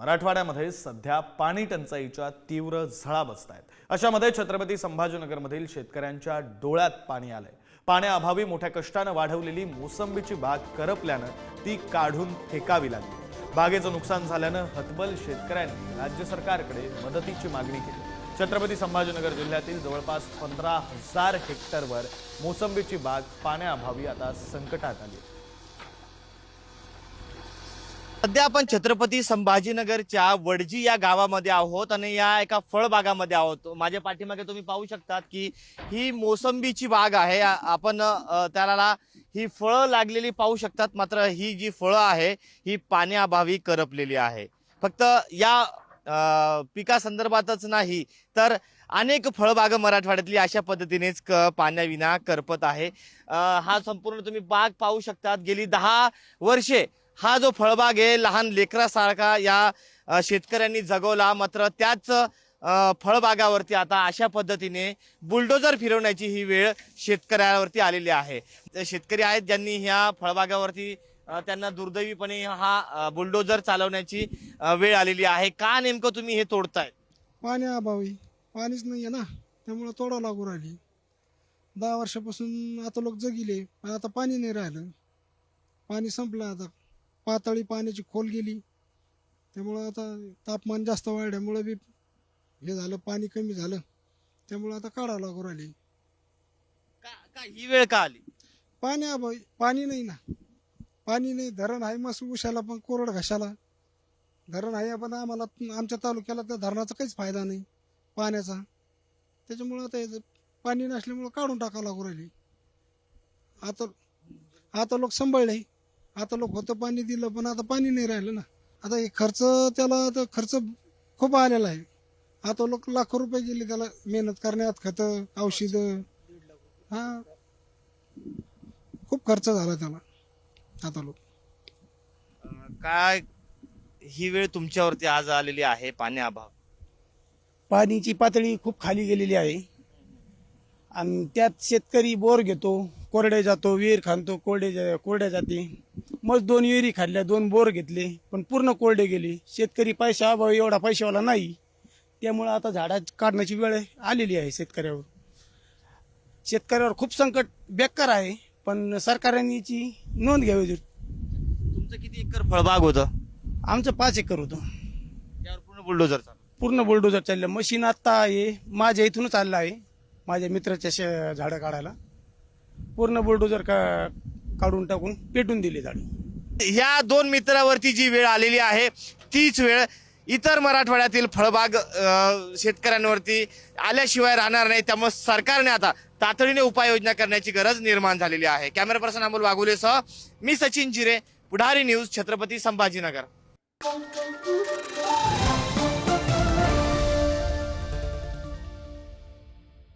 मराठवाड्यामध्ये सध्या पाणी टंचाईच्या तीव्र झळा बसत आहेत अशामध्ये छत्रपती संभाजीनगरमधील शेतकऱ्यांच्या डोळ्यात पाणी आलंय. पाण्याअभावी मोठ्या कष्टानं वाढवलेली मोसंबीची बाग करपल्यानं ती काढून फेकावी लागली. बागेचं नुकसान झाल्यानं हतबल शेतकऱ्यांनी राज्य सरकारकडे मदतीची मागणी केली. छत्रपती संभाजीनगर जिल्ह्यातील जवळपास पंधरा हजार हेक्टरवर मोसंबीची बाग पाण्याअभावी आता संकटात आली आहे. सध्या आपण छत्रपती संभाजीनगरच्या वडजी या गावामध्ये आहोत आणि या एका फळबागामध्ये आहोत. माझ्या पाठीमागे तुम्ही पाहू शकतात की ही मोसंबीची बाग आहे. आपण त्याला ही फळं लागलेली पाहू शकतात. मात्र ही जी फळं आहे ही पाण्याअभावी करपलेली आहे. फक्त या पिकासंदर्भातच नाही तर अनेक फळबाग मराठवाड्यातली अशा पद्धतीनेच क पाण्याविना करपत आहे. हा संपूर्ण तुम्ही बाग पाहू शकतात. गेली दहा वर्षे हा जो फळबाग आहे लहान लेकरासारखा या शेतकऱ्यांनी जगवला. मात्र त्याच फळबागावरती आता अशा पद्धतीने बुलडोजर फिरवण्याची ही वेळ शेतकऱ्यावरती आलेली आहे. शेतकरी आहेत ज्यांनी ह्या फळबागावरती त्यांना दुर्दैवीपणे हा बुलडोजर चालवण्याची वेळ आलेली आहे. का नेमकं तुम्ही हे तोडताय? पाणी अभावी. पाणीच नाही आहे ना. त्यामुळं तोडावं लागू राहिली दहा वर्षापासून आता लोक जगिले पण आता पाणी नाही राहिलं. पाणी संपलं आता. पातळी पाण्याची खोल गेली. त्यामुळं आता तापमान जास्त वाढल्यामुळं बी हे झालं पाणी कमी झालं. त्यामुळं आता काढावं लागू राहिली का का ही वेळ का आली? पाण्याअभावी पाणी नाही ना. पाणी नाही धरण आहे मस्त उशाला पण कोरड घशाला. धरण आहे पण आम्हाला आमच्या तालुक्याला त्या धरणाचा काहीच फायदा नाही पाण्याचा. त्याच्यामुळं आता याचं पाणी नसल्यामुळं काढून टाकावं लागू राहिली आता आता लोक सांभाळले. आता लोक होतं पाणी दिलं पण आता पाणी नाही राहिलं ना. आता हे खर्च त्याला आता खर्च खूप आलेला आहे. आता लोक लाखो रुपये गेले त्याला मेहनत करण्यात खतं औषधं. हा. खूप खर्च झाला त्याला आता लोक. काय ही वेळ तुमच्यावरती आज आलेली आहे पाण्याअभाव पाण्याची पातळी खूप खाली गेलेली आहे. आणि त्यात शेतकरी बोर घेतो कोरडे जातो विहीर खांदतो कोरडे जा- कोरड्या जाते. मग दोन विहिरी खाल्ल्या दोन बोर घेतले पण पूर्ण कोरडे गेले. शेतकरी पैसा अभावी एवढा पैशावाला नाही. त्यामुळं आता झाडा काढण्याची वेळ आलेली आहे शेतकऱ्यावर. शेतकऱ्यावर खूप संकट बेकार आहे पण सरकारने याची नोंद घ्यावी तुमचं किती एकर फळबाग होतं? आमचं पाच एकर होतं. त्यावर पूर्ण बुलडोजर पूर्ण बुलडोजर चाललं. मशीन आत्ता आहे माझ्या इथूनच आलेलं आहे माझ्या मित्राच्या झाडं काढायला. पूर्ण बुलडोजर का काढून टाकून पेटून दिली झाडे ह्या दोन मित्रावरती जी वेळ आलेली आहे तीच वेळ इतर मराठवाड्यातील फळबाग शेतकऱ्यांवरती आल्याशिवाय राहणार नाही. त्यामुळे सरकारने आता तातडीने उपाययोजना करण्याची गरज निर्माण झालेली आहे. कॅमेरा पर्सन अमोल वाघुलेसह मी सचिन जिरे पुढारी न्यूज छत्रपती संभाजीनगर.